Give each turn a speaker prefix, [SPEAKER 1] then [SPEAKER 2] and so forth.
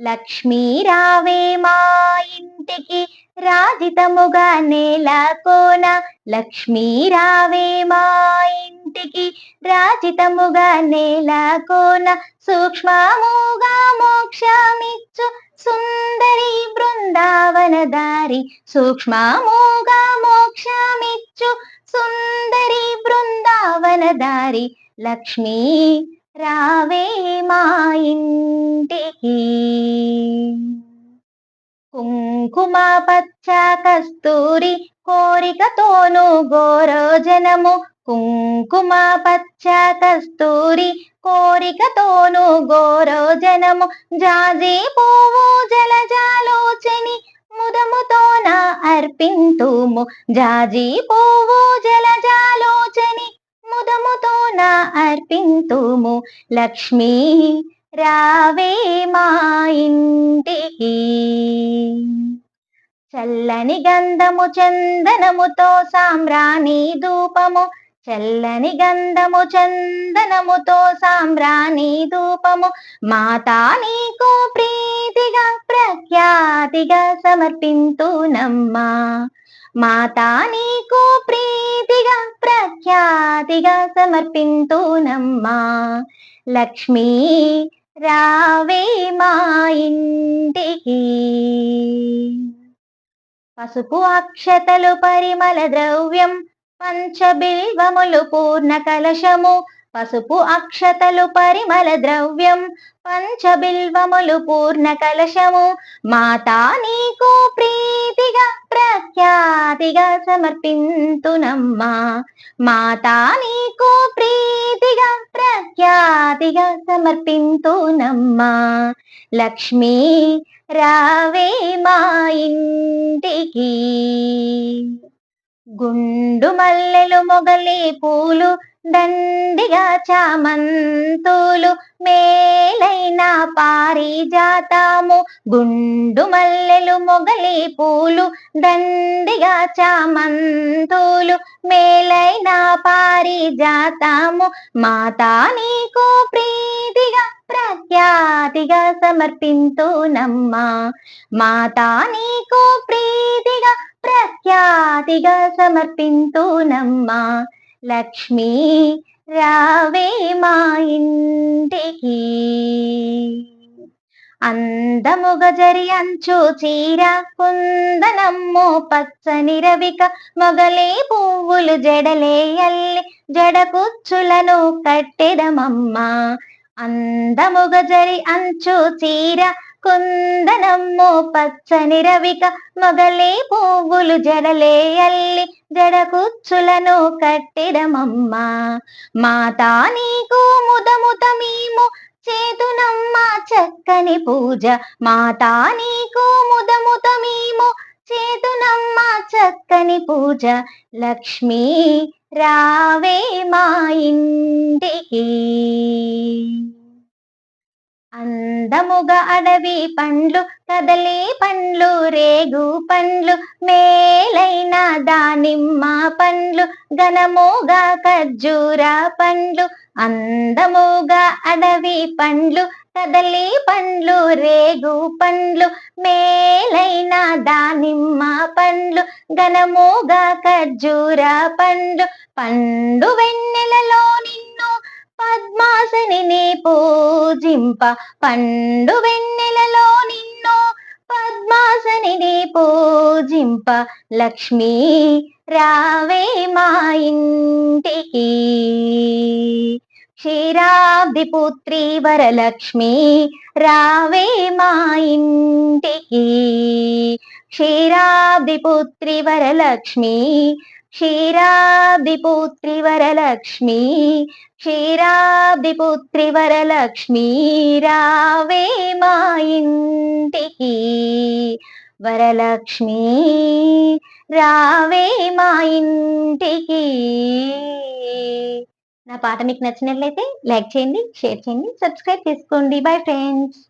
[SPEAKER 1] లక్ష్మీ రావే మా ఇంటికి రాజితముగా నేల కోన లక్ష్మీ రావే మా ఇంటికి రాజితముగా నేల కోన సూక్ష్మముగా మోక్షమిచ్చు సుందరి బృందావన దారి సూక్ష్మముగా మోక్షమిచ్చు సుందరి బృందావన దారి లక్ష్మీ రావే మా ఇంటికి. కుంకుమ పచ్చ కస్తూరి కోరికతోను గోరోజనము. కుంకుమ పచ్చ కస్తూరి కోరికతోను గోరోజనము. జాజి పువ్వు జలజాలోచని ముదముతోన అర్పింతుము. జాజి పువ్వు జలజాలోచని ముదముతోన అర్పింతుము లక్ష్మీ రావే మా ఇంటికి చల్లని గంధము చందనముతో సామ్రాణి ధూపము. చల్లని గంధము చందనముతో సామ్రాణి ధూపము. మాతా నీకు ప్రీతిగా ప్రఖ్యాతిగా సమర్పింతునమ్మా. మాతా నీకు ప్రఖ్యాతిగా సమర్పింతునమ్మా లక్ష్మీ రావే మా ఇంటికి. పసుపు అక్షతలు పరిమళ ద్రవ్యం పంచబిల్వములు పూర్ణ కలశము పసుపు అక్షతలు పరిమళ ద్రవ్యం పంచబిల్వములు పూర్ణ కలశము. మాతా నీకు ప్రీతిగా ప్రఖ్యాతిగా సమర్పింతునమ్మా. మాతా నీకు ప్రీతిగా ప్రఖ్యాతిగా సమర్పింతునమ్మా. లక్ష్మీ రావే మా ఇంటికి. గుండు మల్లెలు మొగలే పూలు దండిగా చామంతులు మేలైన పారిజాతము. గుండు మల్లెలు మొగలి పూలు దండిగా చామంతులు మేలైన పారిజాతము. మాతా నీకు ప్రీతిగా ప్రఖ్యాతిగా సమర్పింతునమ్మా మాతా నీకు ప్రీతిగా ప్రఖ్యాతిగా సమర్పింతునమ్మా లక్ష్మీ రావే మా ఇంటికి. అందముగ జరి అంచు చీర కుందనమ్ము పచ్చని రవిక మొగలే పువ్వులు జడలే అల్లి జడకుచ్చులను కట్టెదమమ్మా. అందముగ జరి అంచు చీర కుందనమ్మో పచ్చని రవిక మొగలే పువ్వులు జడలే అల్లి జడకుచ్చులను కుచ్చులను మాతా నీకు ముదముత మేము చేతునమ్మ చక్కని పూజ. మాతా నీకు ముదముత మేము చేతునమ్మ చక్కని పూజ. లక్ష్మీ రావే మా ఇంటికి. అందముగా అడవి పండ్లు కదలి పండ్లు రేగు పండ్లు మేలైన దానిమ్మ పండ్లు ఘనముగా ఖర్జూర పండ్లు అందముగా అడవి పండ్లు కదలి పండ్లు రేగు పండ్లు మేలైన దానిమ్మ పండ్లు ఘనముగా ఖర్జూర పండ్లు పండు వెన్నెలలో నిన్ను పద్మాసని పూజింప పండు వెన్నెలలో నిన్ను పద్మాసని పూజింప లక్ష్మీ రావే మా ఇంటికి. క్షీరాబ్ది పుత్రి వరలక్ష్మి రావే మా ఇంటికి. క్షీరాబ్ది పుత్రి వరలక్ష్మి క్షీరాబ్దిపుత్రి వరలక్ష్మి క్షీరాబ్దిపుత్రి వరలక్ష్మి రావే మా ఇంటికి. వరలక్ష్మి రావే మా ఇంటికి. నా పాట మీకు నచ్చినట్లయితే లైక్ చేయండి షేర్ చేయండి సబ్స్క్రైబ్ చేసుకోండి. Bye friends.